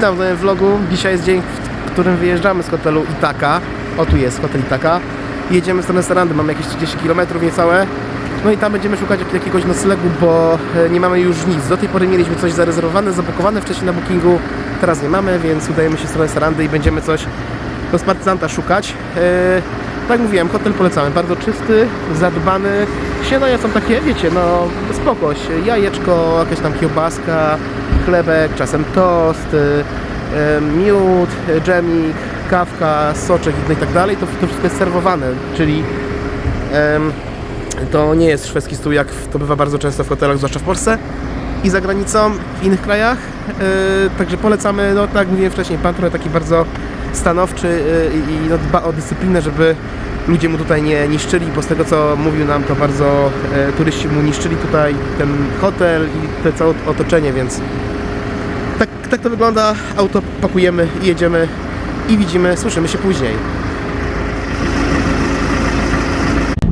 Witam w nowym vlogu. Dzisiaj jest dzień, w którym wyjeżdżamy z hotelu Itaka. O, tu jest hotel Itaka. Jedziemy w stronę Sarandy, mamy jakieś 30 km niecałe. No i tam będziemy szukać jak- jakiegoś noclegu, bo e, nie mamy już nic. Do tej pory mieliśmy coś zarezerwowane, zabukowane wcześniej na bookingu. Teraz nie mamy, więc udajemy się w stronę Sarandy i będziemy coś do partyzanta szukać. E, tak mówiłem, hotel polecamy. Bardzo czysty, zadbany. Śniadania są takie, wiecie, no spokoś. Jajeczko, jakaś tam kiełbaska, chlebek, czasem tost, y, y, miód, y, dżemik, kawka, soczek i tak dalej. To, wszystko jest serwowane, czyli to nie jest szwedzki stół, jak to bywa bardzo często w hotelach, zwłaszcza w Polsce i za granicą, w innych krajach. Yy, także polecamy, no tak jak mówiłem wcześniej, pan taki bardzo stanowczy yy, i no, dba o dyscyplinę, żeby ludzie mu tutaj nie niszczyli, bo z tego co mówił nam, to bardzo yy, turyści mu niszczyli tutaj ten hotel i te całe otoczenie, więc tak, tak to wygląda. Auto pakujemy i jedziemy i widzimy, słyszymy się później.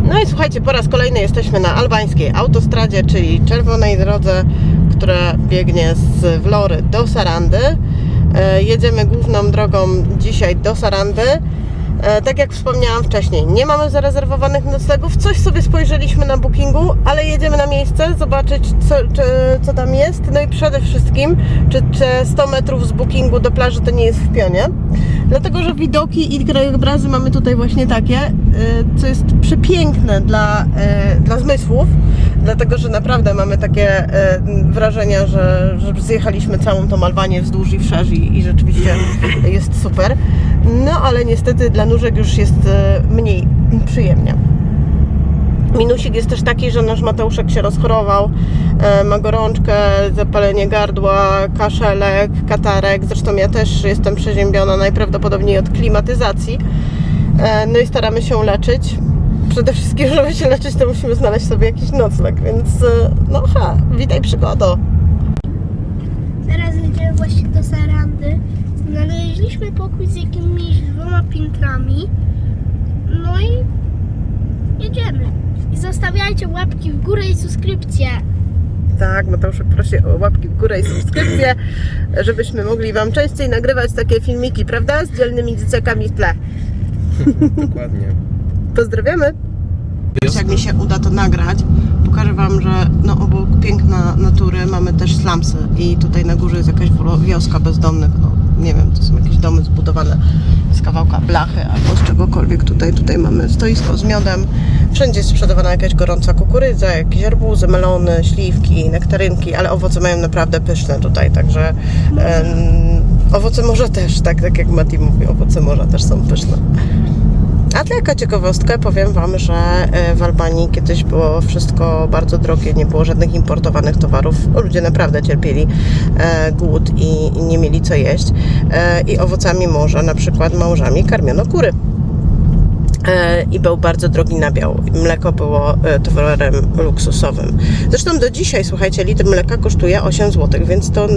No i słuchajcie, po raz kolejny jesteśmy na albańskiej autostradzie, czyli czerwonej drodze, która biegnie z Vlory do Sarandy. E, Jedziemy główną drogą dzisiaj do Sarandy. E, Tak jak wspomniałam wcześniej, nie mamy zarezerwowanych noclegów. Coś sobie spojrzeliśmy na bookingu, ale jedziemy na miejsce zobaczyć, co, czy, co tam jest. No i przede wszystkim, czy, czy 100 metrów z bookingu do plaży to nie jest w pionie. Dlatego, że widoki i krajobrazy mamy tutaj właśnie takie, y, co jest przepiękne dla, dla zmysłów, dlatego, że naprawdę mamy takie y, wrażenia, że, że zjechaliśmy całą tą Albanię wzdłuż i wszerz i, i rzeczywiście jest super. No ale niestety dla nóżek już jest y, mniej przyjemnie. Minusik jest też taki, że nasz Mateuszek się rozchorował, e, ma gorączkę, zapalenie gardła, kaszelek, katarek. Zresztą ja też jestem przeziębiona najprawdopodobniej od klimatyzacji. E, No i staramy się leczyć. Przede wszystkim, żeby się leczyć, to musimy znaleźć sobie jakiś nocleg, więc e, no ha, witaj przygodo. Teraz jedziemy właśnie do Sarandy. Znaleźliśmy pokój z jakimiś dwoma piętrami. No i jedziemy. I zostawiajcie łapki w górę i subskrypcję. Tak, Mateuszek prosi o łapki w górę i subskrypcję, żebyśmy mogli Wam częściej nagrywać takie filmiki, prawda? Z dzielnymi dzieciakami w tle. Dokładnie. Pozdrawiamy! Jak mi się uda to nagrać, pokażę Wam, że no, obok piękna natury mamy też slumsy i tutaj na górze jest jakaś wioska bezdomnych, no nie wiem, to są jakieś domy zbudowane z kawałka blachy albo z czegokolwiek. Tutaj, tutaj mamy stoisko z miodem, wszędzie jest sprzedawana jakaś gorąca kukurydza, jakieś arbuzy, melony, śliwki, nektarynki, ale owoce mają naprawdę pyszne tutaj, także em, owoce morza też, tak, tak jak Mati mówi, owoce morza też są pyszne. A dla jaka ciekawostkę powiem Wam, że e, w Albanii kiedyś było wszystko bardzo drogie, nie było żadnych importowanych towarów. Ludzie naprawdę cierpieli e, głód i, nie mieli co jeść. E, I owocami morza, na przykład małżami, karmiono kury. I był bardzo drogi nabiał. Mleko było towarem luksusowym. Zresztą do dzisiaj, słuchajcie, litr mleka kosztuje 8 zł, więc to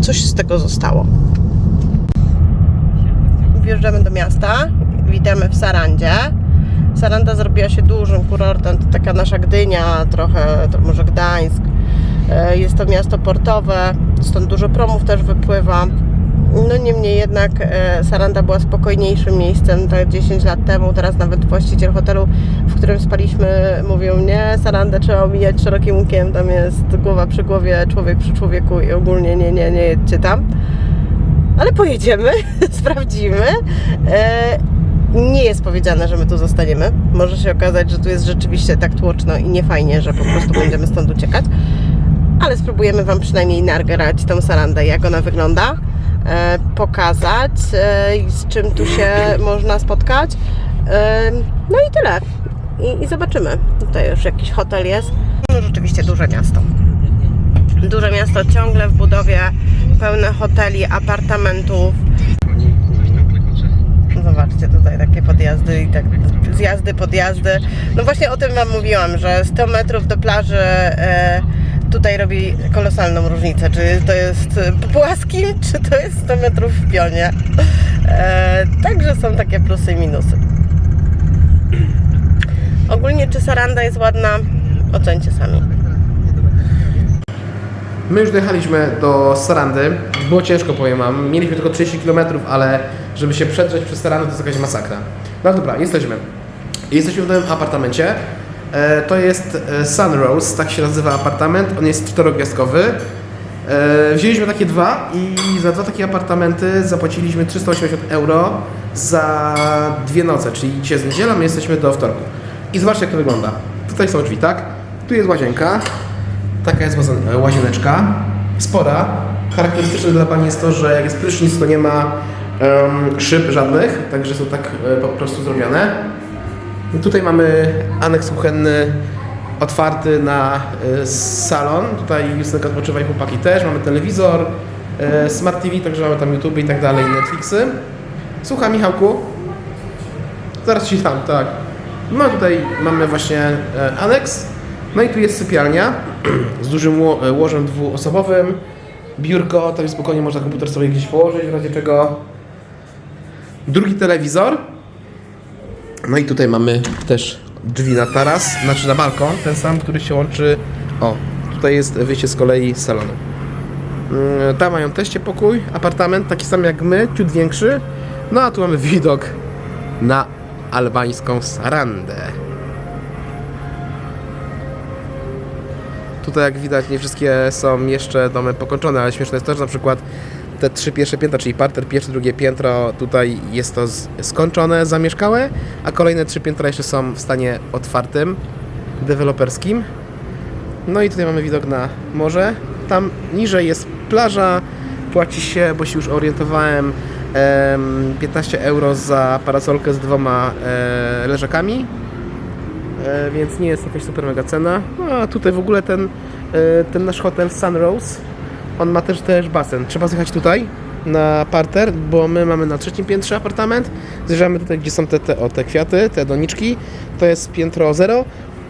coś z tego zostało. Wjeżdżamy do miasta, witamy w Sarandzie. Saranda zrobiła się dużym kurortem, to taka nasza Gdynia, trochę to może Gdańsk. E, Jest to miasto portowe, stąd dużo promów też wypływa. No niemniej jednak e, Saranda była spokojniejszym miejscem tak 10 lat temu. Teraz nawet właściciel hotelu, w którym spaliśmy, mówił nie, Sarandę trzeba omijać szerokim łukiem, tam jest głowa przy głowie, człowiek przy człowieku i ogólnie nie, nie, nie jedźcie tam ale pojedziemy, sprawdzimy. Nie jest powiedziane, że my tu zostaniemy. Może się okazać, że tu jest rzeczywiście tak tłoczno i niefajnie, że po prostu będziemy stąd uciekać. Ale spróbujemy Wam przynajmniej nagrać tą sarandę, jak ona wygląda, e, pokazać, e, z czym tu się można spotkać. E, no i tyle. I, I zobaczymy. Tutaj już jakiś hotel jest. No rzeczywiście duże miasto. Duże miasto ciągle w budowie, pełne hoteli, apartamentów. Zobaczcie tutaj takie podjazdy i tak zjazdy, podjazdy. No właśnie o tym Wam mówiłam, że 100 metrów do plaży e, tutaj robi kolosalną różnicę. Czy to jest po płaskim, czy to jest 100 metrów w pionie. E, także są takie plusy i minusy. Ogólnie czy Saranda jest ładna? Ocencie sami. My już dojechaliśmy do Sarandy. Było ciężko, powiem wam. Mieliśmy tylko 30 km, ale żeby się przedrzeć przez Sarandę to jest jakaś masakra. No dobra, jesteśmy. Jesteśmy w nowym apartamencie. E, to jest e, Sunrose, tak się nazywa apartament. On jest czterogwiazdkowy. E, wzięliśmy takie dwa i za dwa takie apartamenty zapłaciliśmy 380 euro za dwie noce, czyli dzisiaj jest niedziela, my jesteśmy do wtorku. I zobaczcie jak to wygląda. Tutaj są drzwi, tak? Tu jest łazienka. Taka jest e, łazieneczka. Spora. Charakterystyczne dla Pani jest to, że jak jest prysznic, to nie ma em, szyb żadnych, także są tak e, po prostu zrobione. I tutaj mamy aneks kuchenny otwarty na e, salon. Tutaj Justynka odpoczywa i chłopaki też. Mamy telewizor, smart TV, także mamy tam YouTube i tak dalej, Netflixy. Słucham Michałku. Zaraz ci dam, tak. No tutaj mamy właśnie aneks. No i tu jest sypialnia z dużym e, łożem dwuosobowym. Biurko, tak spokojnie można komputer sobie gdzieś położyć, w razie czego. Drugi telewizor. No i tutaj mamy też drzwi na taras, znaczy na balkon, ten sam, który się łączy. O, tutaj jest wyjście z kolei z salonu. Mm, Tam mają teście pokój, apartament, taki sam jak my, ciut większy. No a tu mamy widok na albańską Sarandę. Tutaj jak widać nie wszystkie są jeszcze domy pokończone, ale śmieszne jest to, że na przykład te trzy pierwsze piętra, czyli parter, pierwsze, drugie piętro, tutaj jest to skończone, zamieszkałe, a kolejne trzy piętra jeszcze są w stanie otwartym, deweloperskim. No i tutaj mamy widok na morze. Tam niżej jest plaża, płaci się, bo się już orientowałem, em, 15 euro za parasolkę z dwoma e, leżakami. E, więc nie jest jakaś super mega cena. No a tutaj w ogóle ten, e, ten nasz hotel Sunrose, on ma też też basen. Trzeba zjechać tutaj na parter, bo my mamy na trzecim piętrze apartament. Zjeżdżamy tutaj, gdzie są te, te, o, te kwiaty, te doniczki. To jest piętro zero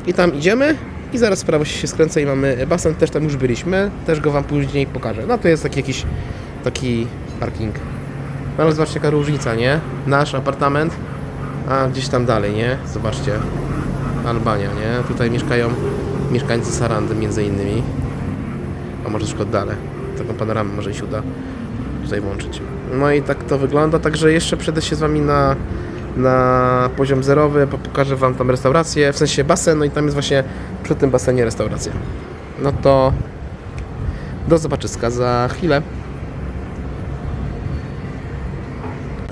i tam idziemy i zaraz w prawo się skręcę i mamy basen. Też tam już byliśmy, też go Wam później pokażę. No to jest taki jakiś taki parking. No ale zobaczcie jaka różnica, nie? Nasz apartament, a gdzieś tam dalej, nie? Zobaczcie. Albania, nie? Tutaj mieszkają mieszkańcy Sarandy między innymi. A może troszkę oddalę. Taką panoramę może się uda tutaj włączyć. No i tak to wygląda, także jeszcze przejdę się z Wami na, na poziom zerowy, po- pokażę Wam tam restaurację, w sensie basen, no i tam jest właśnie przy tym basenie restauracja. No to do zobaczyska za chwilę.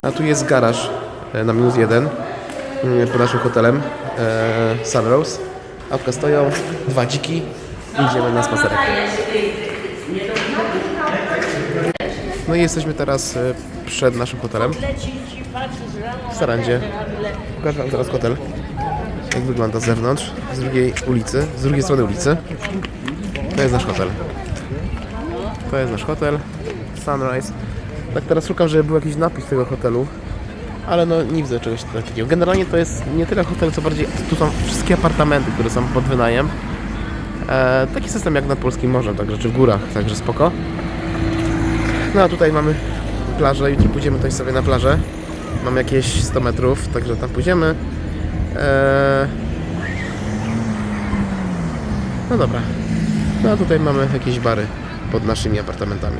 A tu jest garaż e, na minus jeden mm, pod naszym hotelem e, Sunrose. Autka stoją, dwa dziki i idziemy na spacerek. No i jesteśmy teraz e, przed naszym hotelem w Sarandzie. Pokażę Wam teraz hotel, jak wygląda z zewnątrz, z drugiej ulicy, z drugiej strony ulicy. To jest nasz hotel. To jest nasz hotel, Sunrise. Tak teraz szukam, żeby był jakiś napis tego hotelu, ale no nie widzę czegoś takiego. Generalnie to jest nie tyle hotel, co bardziej tu są wszystkie apartamenty, które są pod wynajem. E, taki system jak nad Polskim Morzem, także czy w górach, także spoko. No a tutaj mamy plażę, jutro pójdziemy tutaj sobie na plażę. Mam jakieś 100 metrów, także tam pójdziemy. E, no dobra. No a tutaj mamy jakieś bary pod naszymi apartamentami.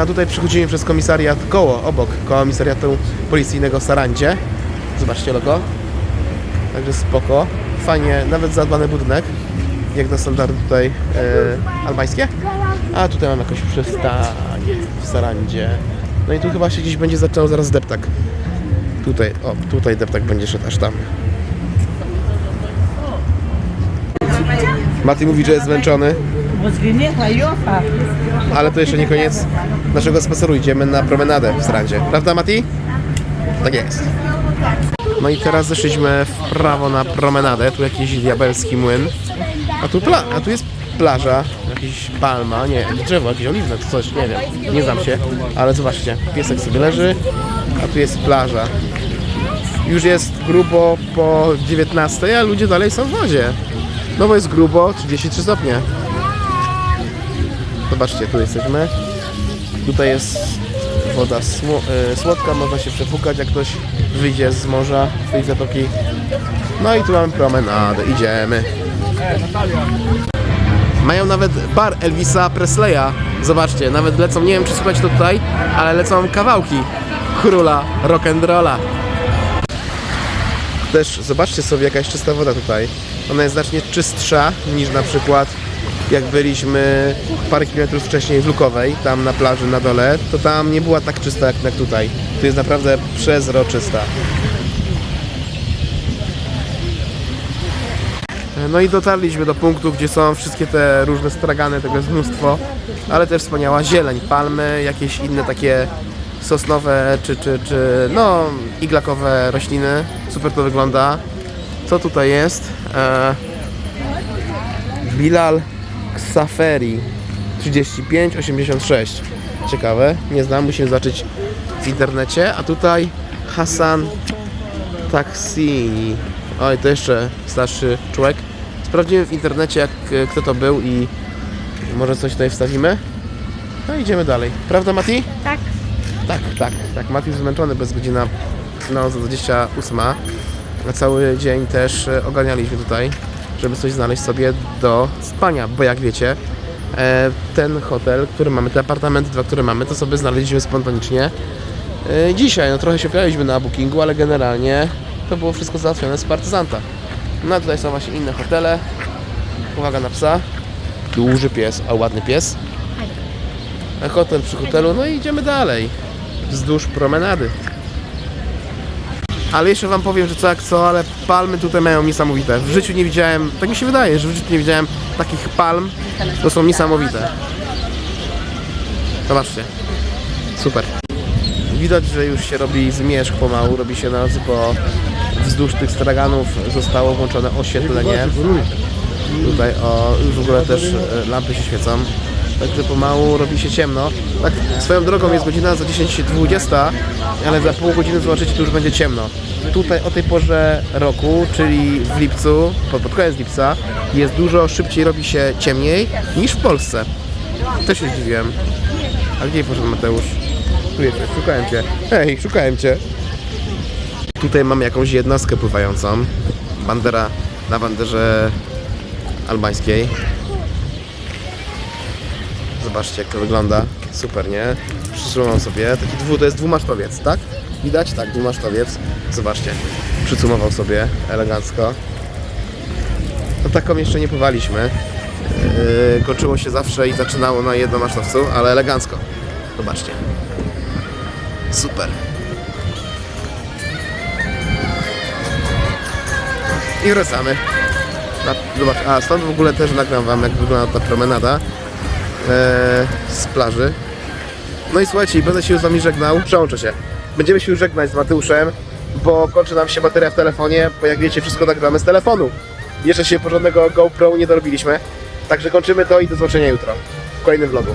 No a tutaj przechodzimy przez komisariat koło, obok komisariatu policyjnego w Sarandzie. Zobaczcie logo. Także spoko. Fajnie, nawet zadbany budynek. Jak na standardy tutaj e, albańskie. A tutaj mam jakąś przystanie w Sarandzie. No i tu chyba się gdzieś będzie zaczynał zaraz deptak. Tutaj, o, tutaj deptak będzie szedł aż tam. Mati mówi, że jest zmęczony. Ale to jeszcze nie koniec naszego spaceru. Idziemy na promenadę w Srandzie. Prawda, Mati? Tak jest. No i teraz zeszliśmy w prawo na promenadę. Tu jakiś diabelski młyn. A tu, pla- a tu jest plaża. jakieś palma, nie, drzewo jakieś oliwne coś, nie wiem, nie znam się, ale zobaczcie, piesek sobie leży, a tu jest plaża. Już jest grubo po 19, a ludzie dalej są w wodzie. No bo jest grubo, 33 stopnie. Zobaczcie, tu jesteśmy. Tutaj jest woda e, słodka, można się przepukać, jak ktoś wyjdzie z morza, tej zatoki. No i tu mamy promenadę, idziemy. Mają nawet bar Elvisa Presleya. Zobaczcie, nawet lecą, nie wiem czy słuchać to tutaj, ale lecą kawałki króla rock'n'rolla. Też zobaczcie sobie jaka jest czysta woda tutaj. Ona jest znacznie czystsza niż na przykład jak byliśmy parę kilometrów wcześniej w Lukowej, tam na plaży na dole, to tam nie była tak czysta jak, jak tutaj. Tu jest naprawdę przezroczysta. No i dotarliśmy do punktu, gdzie są wszystkie te różne stragany, tego jest mnóstwo, ale też wspaniała zieleń, palmy, jakieś inne takie sosnowe czy, czy, czy no iglakowe rośliny. Super to wygląda. Co tutaj jest? E, Bilal Ksaferi 3586. Ciekawe, nie znam, musimy zobaczyć w internecie. A tutaj Hasan Taksini. Oj, to jeszcze starszy człowiek. Sprawdzimy w internecie, jak, e, kto to był i może coś tutaj wstawimy. No idziemy dalej. Prawda, Mati? Tak. Tak, tak, tak. Mati jest zmęczony, bez godzina no, za 28. A cały dzień też e, oganialiśmy tutaj, żeby coś znaleźć sobie do spania, bo jak wiecie, e, ten hotel, który mamy, te apartamenty dwa, które mamy, to sobie znaleźliśmy spontanicznie e, dzisiaj. No trochę się wpieraliśmy na bookingu, ale generalnie to było wszystko załatwione z partyzanta. No a tutaj są właśnie inne hotele. Uwaga na psa. Duży pies, a ładny pies. Hotel przy hotelu, no i idziemy dalej. Wzdłuż promenady. Ale jeszcze wam powiem, że co jak co, ale palmy tutaj mają niesamowite. W życiu nie widziałem, tak mi się wydaje, że w życiu nie widziałem takich palm. To są niesamowite. Zobaczcie. Super. Widać, że już się robi zmierzch pomału, robi się noc, bo wzdłuż tych straganów zostało włączone oświetlenie. Tutaj o, już w ogóle też e, lampy się świecą. Także pomału robi się ciemno. Tak swoją drogą jest godzina za 10.20, ale za pół godziny zobaczycie, tu już będzie ciemno. Tutaj o tej porze roku, czyli w lipcu, pod, koniec lipca, jest dużo szybciej robi się ciemniej niż w Polsce. Też się zdziwiłem. A gdzie poszedł Mateusz? Tu jesteś, szukałem cię. Hej, szukałem cię. Tutaj mamy jakąś jednostkę pływającą. Bandera na banderze albańskiej. Zobaczcie jak to wygląda. Super, nie? Przytrzymam sobie. Taki dwu, to jest dwumasztowiec, tak? Widać? Tak, dwumasztowiec. Zobaczcie. Przycumował sobie elegancko. No taką jeszcze nie pływaliśmy. Yy, kończyło się zawsze i zaczynało na jednomasztowcu, ale elegancko. Zobaczcie. Super. I wracamy. Na, zobacz, a stąd w ogóle też nagram wam jak wygląda ta promenada z plaży. No i słuchajcie, będę się z wami żegnał. Przełączę się. Będziemy się już żegnać z Mateuszem, bo kończy nam się bateria w telefonie, bo jak wiecie, wszystko nagramy z telefonu. Jeszcze się porządnego GoPro nie dorobiliśmy. Także kończymy to i do zobaczenia jutro w kolejnym vlogu.